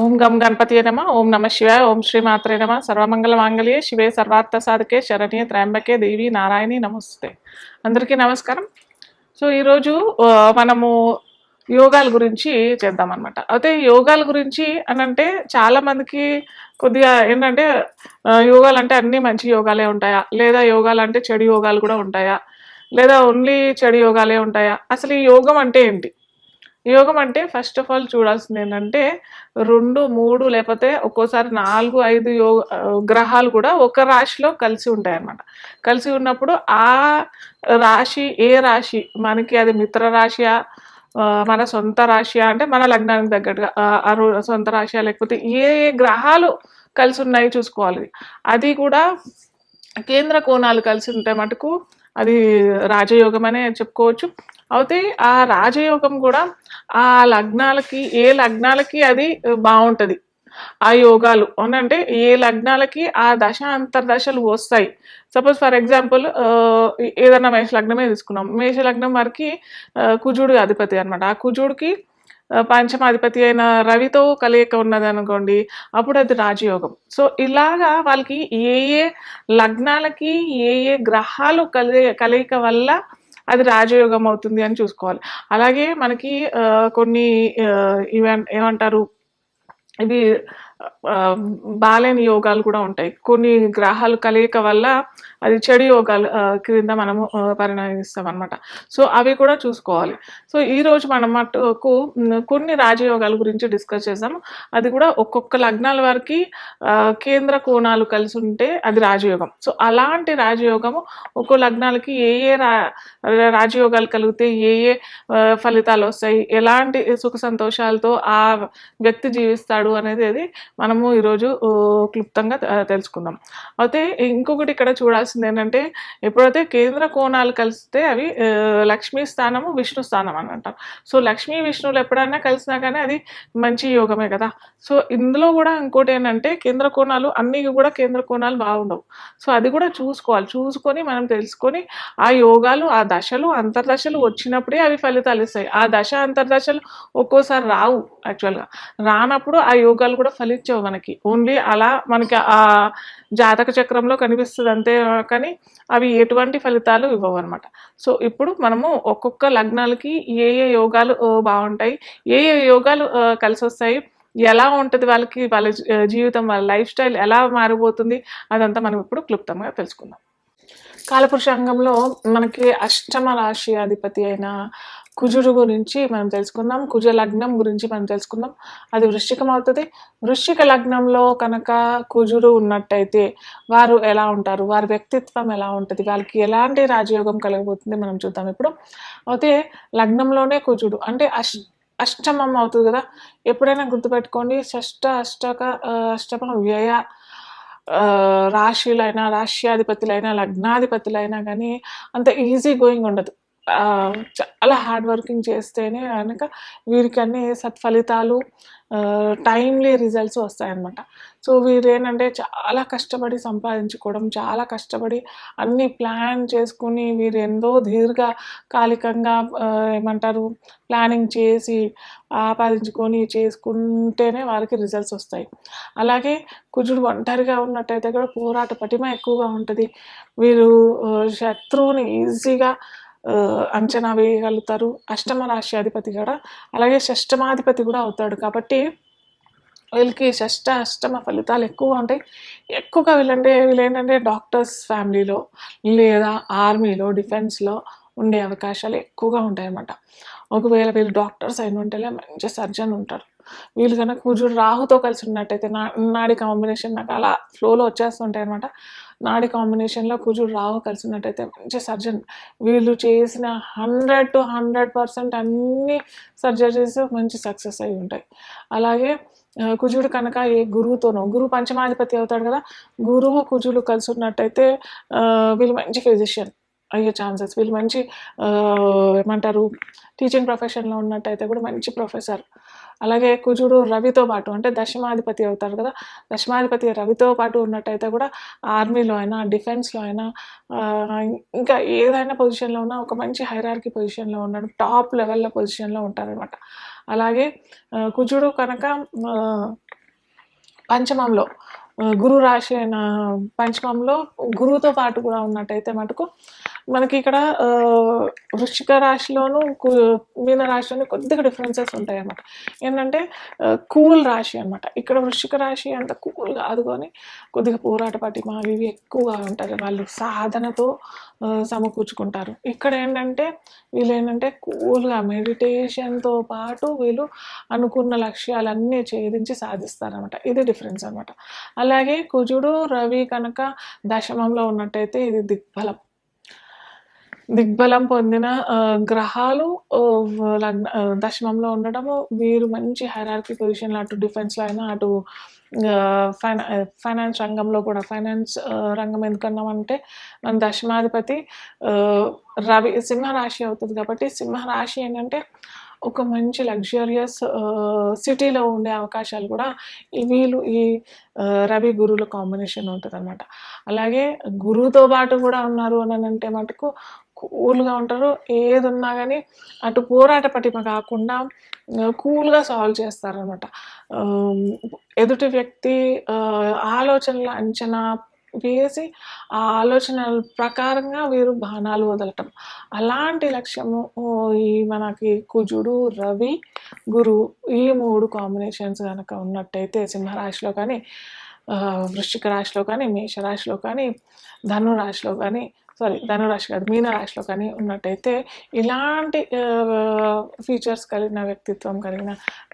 ఓం గం గణపతి నమ ఓం నమ శివాయ ఓం శ్రీ మాత్రే నమ. సర్వమంగళ మాంగళ్యే శివే సర్వార్థ సాధకే శరణ్య త్రయంబకే దేవి నారాయణి నమస్తే. అందరికీ నమస్కారం. సో ఈరోజు మనము యోగాల గురించి చేద్దాం అనమాట అయితే యోగాల గురించి అని అంటే కొద్దిగా ఏంటంటే యోగాలు అంటే అన్ని మంచి యోగాలే ఉంటాయా? లేదా యోగాలు అంటే చెడు యోగాలు కూడా ఉంటాయా? లేదా ఓన్లీ చెడు యోగాలే ఉంటాయా? అసలు ఈ యోగం అంటే ఏంటి? యోగం అంటే ఫస్ట్ ఆఫ్ ఆల్ చూడాల్సింది ఏంటంటే రెండు మూడు లేకపోతే ఒక్కోసారి నాలుగు ఐదు యోగ గ్రహాలు కూడా ఒక రాశిలో కలిసి ఉంటాయి అన్నమాట కలిసి ఉన్నప్పుడు ఆ రాశి ఏ రాశి? మనకి అది మిత్ర రాశియా? మన సొంత రాశియా? అంటే మన లగ్నానికి తగ్గట్టుగా సొంత రాశియా? లేకపోతే ఏ ఏ గ్రహాలు కలిసి ఉన్నాయి చూసుకోవాలి. అది కూడా కేంద్ర కోణాలు కలిసి ఉంటే మటుకు అది రాజయోగం అనే చెప్పుకోవచ్చు. అయితే ఆ రాజయోగం కూడా ఆ లగ్నాలకి ఏ లగ్నాలకి అది బాగుంటుంది ఆ యోగాలు. అనంటే ఏ లగ్నాలకి ఆ దశ అంతర్దశలు వస్తాయి. సపోజ్ ఫర్ ఎగ్జాంపుల్ ఏదైనా మేష లగ్నమే తీసుకున్నాం. మేష లగ్నం వారికి కుజుడు అధిపతి అన్నమాట. ఆ కుజుడికి పంచమాధిపతి అయిన రవితో కలయిక ఉన్నది అనుకోండి అప్పుడు అది రాజయోగం. సో ఇలాగా వాళ్ళకి ఏ ఏ లగ్నాలకి ఏ ఏ గ్రహాలు కలి కలయిక వల్ల అది రాజయోగం అవుతుంది అని చూసుకోవాలి. అలాగే మనకి ఆ, కొన్ని ఏమంటారు ఇవి బాలేని యోగాలు కూడా ఉంటాయి. కొన్ని గ్రహాలు కలయిక వల్ల అది చెడు యోగాలు క్రింద మనము పరిణమిస్తాం అనమాట సో అవి కూడా చూసుకోవాలి. సో ఈ రోజు మనం మటుకు కొన్ని రాజయోగాల గురించి డిస్కస్ చేసాము. అది కూడా ఒక్కొక్క లగ్నాల వారికి కేంద్ర కోణాలు కలిసి ఉంటే అది రాజయోగం. సో అలాంటి రాజయోగము ఒక్కో లగ్నాలకి ఏ ఏ రా రాజయోగాలు కలిగితే ఏ ఏ ఫలితాలు వస్తాయి ఎలాంటి సుఖ సంతోషాలతో ఆ వ్యక్తి జీవిస్తాడు అనేది అది మనము ఈరోజు క్లుప్తంగా తెలుసుకుందాం. అయితే ఇంకొకటి ఇక్కడ చూడాల్సింది ఏంటంటే ఎప్పుడైతే కేంద్ర కోణాలు కలిస్తే అవి లక్ష్మీ స్థానము విష్ణు స్థానం అని అంటాం సో లక్ష్మీ విష్ణువులు ఎప్పుడైనా కలిసినా కానీ అది మంచి యోగమే కదా. సో ఇందులో కూడా ఇంకోటి ఏంటంటే కేంద్ర కోణాలు అన్ని కూడా కేంద్ర కోణాలు బాగుండవు. సో అది కూడా చూసుకోవాలి. చూసుకొని మనం తెలుసుకొని ఆ యోగాలు ఆ దశలు అంతర్దశలు వచ్చినప్పుడే అవి ఫలితాలు ఇస్తాయి. ఆ దశ అంతర్దశలు ఒక్కోసారి రావు యాక్చువల్గా. రానప్పుడు ఆ యోగాలు కూడా కనిపించవు మనకి. ఓన్లీ అలా మనకి ఆ జాతక చక్రంలో కనిపిస్తుంది అంతే కానీ అవి ఎటువంటి ఫలితాలు ఇవ్వవు అనమాట సో ఇప్పుడు మనము ఒక్కొక్క లగ్నాలకి ఏ ఏ యోగాలు బాగుంటాయి ఏ ఏ యోగాలు కలిసి వస్తాయి ఎలా ఉంటుంది వాళ్ళకి వాళ్ళ జీ- జీవితం వాళ్ళ లైఫ్ స్టైల్ ఎలా మారిపోతుంది అదంతా మనం ఇప్పుడు క్లుప్తంగా తెలుసుకుందాం. కాలపురుషాంగంలో మనకి అష్టమ రాశి అధిపతి అయిన కుజుడు గురించి మనం తెలుసుకుందాం కుజ లగ్నం గురించి మనం తెలుసుకుందాం. అది వృశ్చికం అవుతుంది. వృశ్చిక లగ్నంలో కనుక కుజుడు ఉన్నట్టయితే వారు ఎలా ఉంటారు? వారి వ్యక్తిత్వం ఎలా ఉంటుంది? వాళ్ళకి ఎలాంటి రాజయోగం కలగబోతుంది మనం చూద్దాం ఇప్పుడు. అయితే లగ్నంలోనే కుజుడు అంటే అష్ అష్టమం అవుతుంది కదా? ఎప్పుడైనా గుర్తుపెట్టుకోండి షష్ట అష్టక అష్టమ వ్యయ రాశిలైనా రాశులైనా రాష్ట్రాధిపతులైనా లగ్నాధిపతులైనా కానీ అంత ఈజీ గోయింగ్ ఉండదు. చాలా హార్డ్ వర్కింగ్ చేస్తేనే కనుక వీరికి అన్ని సత్ఫలితాలు టైమ్లీ రిజల్ట్స్ వస్తాయన్నమాట. సో వీరు ఏంటంటే చాలా కష్టపడి సంపాదించుకోవడం చాలా కష్టపడి అన్ని ప్లాన్ చేసుకుని వీరు ఎంతో దీర్ఘకాలికంగా ఏమంటారు ప్లానింగ్ చేసి ఆపాదించుకొని చేసుకుంటేనే వారికి రిజల్ట్స్ వస్తాయి. అలాగే కుజుడు ఒంటరిగా ఉన్నట్టయితే కూడా పోరాట పటిమ ఎక్కువగా ఉంటుంది. వీరు శత్రువుని ఈజీగా అంచనా వేయగలుగుతారు. అష్టమ రాశి అధిపతి కూడా అలాగే షష్టమాధిపతి కూడా అవుతాడు. కాబట్టి వీళ్ళకి షష్ట అష్టమ ఫలితాలు ఎక్కువ ఉంటాయి. ఎక్కువగా వీళ్ళంటే వీళ్ళు ఏంటంటే డాక్టర్స్ ఫ్యామిలీలో లేదా ఆర్మీలో డిఫెన్స్లో ఉండే అవకాశాలు ఎక్కువగా ఉంటాయి అన్నమాట ఒకవేళ వీళ్ళు డాక్టర్స్ అయిన ఉంటేనే మంచి సర్జన్ ఉంటారు. వీళ్ళు కనుక కుజుడు రాహుతో కలిసి ఉన్నట్టయితే నా నాడి కాంబినేషన్ నాకు అలా ఫ్లోలో వచ్చేస్తుంటాయి అనమాట నాడి కాంబినేషన్లో కుజుడు రాహు కలిసి ఉన్నట్టయితే మంచి సర్జన్ వీళ్ళు చేసిన హండ్రెడ్ టు హండ్రెడ్ పర్సెంట్ అన్ని సర్జరీస్ మంచి సక్సెస్ అయి ఉంటాయి. అలాగే కుజుడు కనుక ఏ గురువుతోనో గురువు పంచమాధిపతి అవుతాడు కదా గురువు కుజుడు కలిసి ఉన్నట్టయితే వీళ్ళు మంచి ఫిజిషియన్ అయ్యే ఛాన్సెస్. వీళ్ళు మంచి ఏమంటారు టీచింగ్ ప్రొఫెషన్లో ఉన్నట్టయితే కూడా మంచి ప్రొఫెసర్. అలాగే కుజుడు రవితో పాటు అంటే దశమాధిపతి అవుతారు కదా దశమాధిపతి రవితో పాటు ఉన్నట్టయితే కూడా ఆర్మీలో అయినా డిఫెన్స్లో అయినా ఇంకా ఏదైనా పొజిషన్లో ఉన్నా ఒక మంచి హైరార్కీ పొజిషన్లో ఉన్నాడు టాప్ లెవెల్లో పొజిషన్లో ఉంటారనమాట అలాగే కుజుడు కనుక పంచమంలో గురు రాశి అయిన పంచమంలో గురువుతో పాటు కూడా ఉన్నట్టయితే మటుకు మనకి ఇక్కడ ఆ, వృశ్చిక రాశిలోను మీన రాశిలోను కొద్దిగా డిఫరెన్సెస్ ఉంటాయి అన్నమాట ఏంటంటే కూల్ రాశి అన్నమాట. ఇక్కడ వృశ్చిక రాశి అంత కూల్ కాదు కానీ కొద్దిగా పోరాట పటిమ ఇవి ఎక్కువగా ఉంటారు. వాళ్ళు సాధనతో సమకూర్చుకుంటారు. ఇక్కడ ఏంటంటే వీళ్ళు ఏంటంటే కూల్గా మెడిటేషన్తో పాటు వీళ్ళు అనుకున్న లక్ష్యాలన్నీ ఛేదించి సాధిస్తారనమాట ఇది డిఫరెన్స్ అనమాట అలాగే కుజుడు రవి కనుక దశమంలో ఉన్నట్టయితే ఇది దిగ్బలం. దిగ్బలం పొందిన గ్రహాలు లగ్న దశమంలో ఉండడము వీరు మంచి హైరార్కీ పొజిషన్లో అటు డిఫెన్స్లో అయినా అటు ఫైనా ఫైనాన్స్ రంగంలో కూడా ఫైనాన్స్ రంగం ఎందుకన్నామంటే మన దశమాధిపతి రవి సింహరాశి అవుతుంది కాబట్టి సింహరాశి ఏంటంటే ఒక మంచి లగ్జరియస్ సిటీలో ఉండే అవకాశాలు కూడా వీళ్ళు ఈ రవి గురువుల కాంబినేషన్ ఉంటుంది అనమాట అలాగే గురువుతో పాటు కూడా ఉన్నారు అని అంటే మటుకు కూల్గా ఉంటారు ఏది ఉన్నా కానీ అటు పోరాట పటిమ కాకుండా కూల్గా సాల్వ్ చేస్తారనమాట ఎదుటి వ్యక్తి ఆలోచనల అంచనా వేసి ఆ ఆలోచనల ప్రకారంగా వీరు బాణాలు వదలటం. అలాంటి లక్ష్యము ఈ మనకి కుజుడు రవి గురు ఈ మూడు కాంబినేషన్స్ కనుక ఉన్నట్టయితే సింహరాశిలో కానీ వృశ్చిక రాశిలో కానీ మేషరాశిలో కానీ ధను రాశిలో కానీ సారీ ధనురాశి కాదు మీన రాశిలో కానీ ఉన్నట్టయితే ఇలాంటి ఫీచర్స్ కలిగిన వ్యక్తిత్వం కలిగిన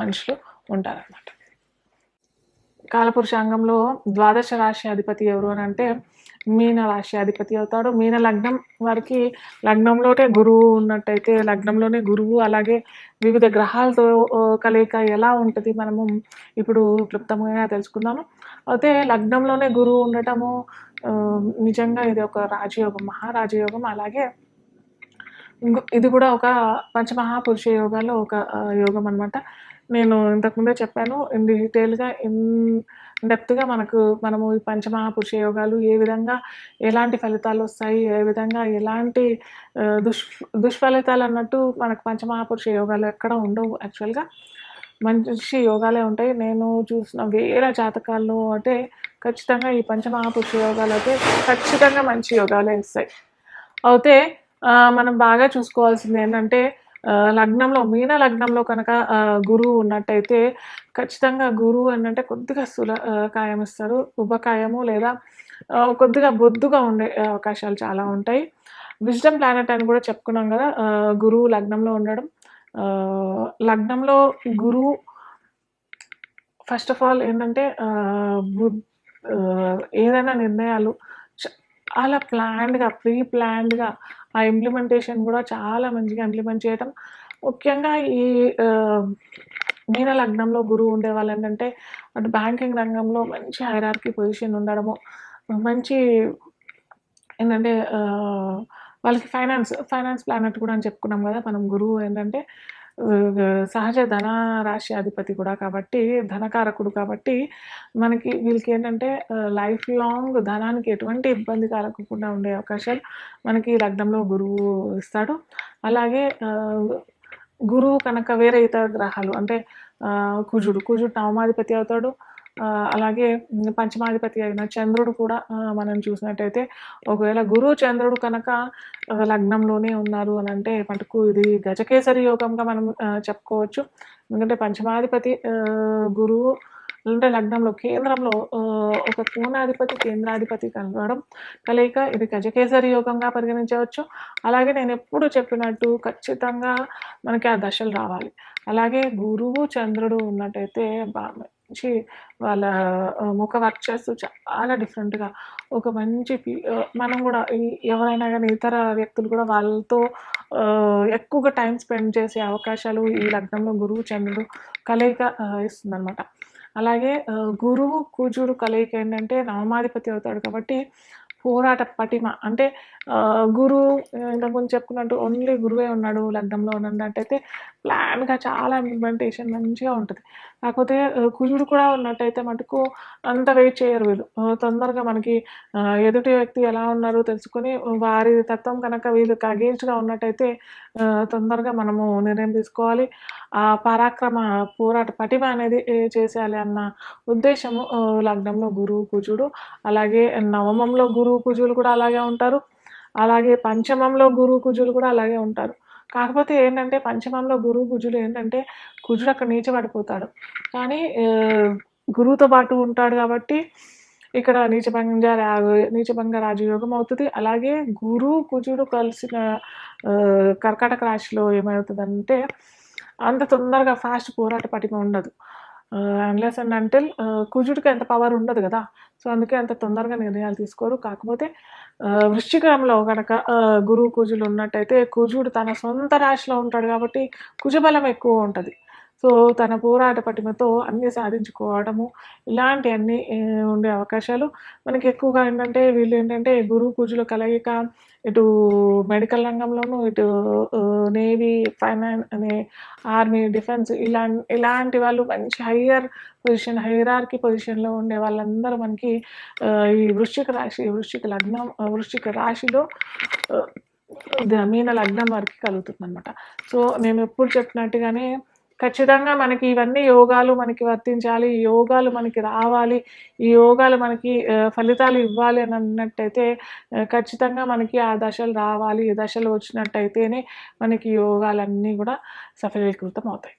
మనుషులు ఉంటారన్నమాట. కాలపురుషాంగంలో ద్వాదశ రాశి అధిపతి ఎవరు అని అంటే మీన రాశి అధిపతి అవుతాడు. మీన లగ్నం వారికి లగ్నంలోనే గురువు ఉన్నట్టయితే లగ్నంలోనే గురువు అలాగే వివిధ గ్రహాలతో కలయిక ఎలా ఉంటుంది మనము ఇప్పుడు క్లుప్తంగా తెలుసుకుందాము. అయితే లగ్నంలోనే గురువు ఉండటము నిజంగా ఇది ఒక రాజయోగం మహారాజయోగం. అలాగే ఇంకో- ఇది కూడా ఒక పంచమహాపురుష యోగాలో ఒక యోగం అనమాట నేను ఇంతకుముందే చెప్పాను ఇన్ డీటెయిల్గా ఇన్ డెప్త్గా మనకు మనము ఈ పంచమహాపురుష యోగాలు ఏ విధంగా ఎలాంటి ఫలితాలు వస్తాయి ఏ విధంగా ఎలాంటి దుష్ దుష్ఫలితాలు అన్నట్టు మనకు పంచమహాపురుష యోగాలు ఎక్కడ ఉండవు యాక్చువల్గా. మంచి యోగాలే ఉంటాయి. నేను చూసిన వేల జాతకాల్లో అంటే ఖచ్చితంగా ఈ పంచమహాపురుష యోగాలు అయితే ఖచ్చితంగా మంచి యోగాలే ఇస్తాయి అయితే మనం బాగా చూసుకోవాల్సింది ఏంటంటే లగ్నంలో మీన లగ్నంలో కనుక గురువు ఉన్నట్టయితే ఖచ్చితంగా గురువు ఏంటంటే కొద్దిగా సుల కాయం ఇస్తారు. ఉపకాయము లేదా కొద్దిగా బొద్దుగా ఉండే అవకాశాలు చాలా ఉంటాయి. విజ్డమ్ ప్లానెట్ అని కూడా చెప్పుకున్నాం కదా గురువు లగ్నంలో ఉండడం. లగ్నంలో గురువు ఫస్ట్ ఆఫ్ ఆల్ ఏంటంటే బుద్- ఏదైనా నిర్ణయాలు చాలా ప్లాన్డ్గా ప్రీ ప్లాన్డ్గా ఆ ఇంప్లిమెంటేషన్ కూడా చాలా మంచిగా ఇంప్లిమెంట్ చేయటం. ముఖ్యంగా ఈ మీన లగ్నంలో గురువు ఉండే వాళ్ళు ఏంటంటే అటు బ్యాంకింగ్ రంగంలో మంచి హైరార్కి పొజిషన్ ఉండడము మంచి ఏంటంటే వాళ్ళకి ఫైనాన్స్ ఫైనాన్స్ ప్లానెట్ కూడా అని చెప్పుకున్నాం కదా మనం గురువు ఏంటంటే సహజ ధన రాశి అధిపతి కూడా కాబట్టి ధనకారకుడు కాబట్టి మనకి వీళ్ళకి ఏంటంటే లైఫ్ లాంగ్ ధనానికి ఎటువంటి ఇబ్బంది కలగకుండా ఉండే అవకాశాలు మనకి లగ్నంలో గురువు ఇస్తాడు. అలాగే గురువు కనుక వేరే ఇతర గ్రహాలు అంటే కుజుడు కుజుడు నవమాధిపతి అవుతాడు. అలాగే పంచమాధిపతి అయిన చంద్రుడు కూడా మనం చూసినట్టయితే ఒకవేళ గురువు చంద్రుడు కనుక లగ్నంలోనే ఉన్నారు అని అంటే మటుకు ఇది గజకేసరి యోగంగా మనం చెప్పుకోవచ్చు. ఎందుకంటే పంచమాధిపతి గురువు అంటే లగ్నంలో కేంద్రంలో ఒక కోణాధిపతి కేంద్రాధిపతి కలవడం కలయిక ఇది గజకేసరి యోగంగా పరిగణించవచ్చు. అలాగే నేను ఎప్పుడు చెప్పినట్టు ఖచ్చితంగా మనకి ఆ దశలు రావాలి. అలాగే గురువు చంద్రుడు ఉన్నట్టయితే బాగా మంచి వాళ్ళ ముఖ ముఖ వర్చస్సు చాలా డిఫరెంట్గా ఒక మంచి మనం కూడా ఎవరైనా కానీ ఇతర వ్యక్తులు కూడా వాళ్ళతో ఎక్కువగా టైం స్పెండ్ చేసే అవకాశాలు ఈ లగ్నంలో గురువు చంద్రుడు కలయిక ఇస్తుందన్నమాట. అలాగే గురువు కూజుడు కలయిక ఏంటంటే నామాధిపతి అవుతాడు కాబట్టి పోరాట పటిమ. అంటే గురువు గురువు ఇంతకుముందు చెప్పుకున్నట్టు ఓన్లీ గురువే ఉన్నాడు లగ్నంలో ఉన్నట్టయితే ప్లాన్గా చాలా ఇంప్లిమెంటేషన్ మంచిగా ఉంటుంది. కాకపోతే కుజుడు కూడా ఉన్నట్టయితే మటుకు అంత వెయిట్ చేయరు వీళ్ళు. తొందరగా మనకి ఎదుటి వ్యక్తి ఎలా ఉన్నారో తెలుసుకొని వారి తత్వం కనుక వీళ్ళకి అగేన్స్ట్గా ఉన్నట్టయితే తొందరగా మనము నిర్ణయం తీసుకోవాలి. పరాక్రమ పోరాట పటిమ అనేది చేసేయాలి అన్న ఉద్దేశము లగ్నంలో గురువు కుజుడు అలాగే నవమంలో గురువు కుజులు కూడా అలాగే ఉంటారు. అలాగే పంచమంలో గురువు కుజులు కూడా అలాగే ఉంటారు. కాకపోతే ఏంటంటే పంచమంలో గురువు కుజులు ఏంటంటే కుజుడు అక్కడ నీచబడిపోతాడు. కానీ గురువుతో పాటు ఉంటాడు కాబట్టి ఇక్కడ నీచభంగ నీచభంగ రాజయోగం అవుతుంది. అలాగే గురు కుజుడు కలిసిన కర్కటక కర్కాటక రాశిలో ఏమవుతుందంటే అంత తొందరగా ఫాస్ట్ పోరాట పటిమ ఉండదు. అన్లెస్ అండ్ అంటిల్ కుజుడికి అంత పవర్ ఉండదు కదా. సో అందుకే అంత తొందరగా నిర్ణయాలు తీసుకోరు. కాకపోతే వృష్టికరంలో వృశ్చికంలో కనుక గురువు కుజులు ఉన్నట్టయితే కుజుడు తన సొంత రాశిలో ఉంటాడు కాబట్టి కుజబలం ఎక్కువ ఉంటుంది. సో తన పోరాట పటిమతో అన్నీ సాధించుకోవడము ఇలాంటివన్నీ అన్నీ ఉండే అవకాశాలు. మనకి ఎక్కువగా ఏంటంటే వీళ్ళు ఏంటంటే గురువు కుజుల కలయిక ఇటు మెడికల్ రంగంలోనూ ఇటు నేవీ ఫైనాన్స్ అనే ఆర్మీ డిఫెన్స్ ఇలా ఇలాంటి వాళ్ళు మంచి హయ్యర్ పొజిషన్ హైరార్కి పొజిషన్లో ఉండే వాళ్ళందరూ మనకి ఈ వృశ్చిక రాశి వృశ్చిక లగ్నం వృశ్చిక రాశిలో ద- మీన లగ్నం వరకు కలుగుతుంది అనమాట సో నేను ఎప్పుడు చెప్పినట్టుగానే ఖచ్చితంగా మనకి ఇవన్నీ యోగాలు మనకి వర్తించాలి ఈ యోగాలు మనకి రావాలి ఈ యోగాలు మనకి ఫలితాలు ఇవ్వాలి అని అన్నట్టయితే ఖచ్చితంగా మనకి ఆ దశలు రావాలి ఈ దశలు వచ్చినట్టయితేనే మనకి యోగాలన్నీ కూడా సఫలీకృతం అవుతాయి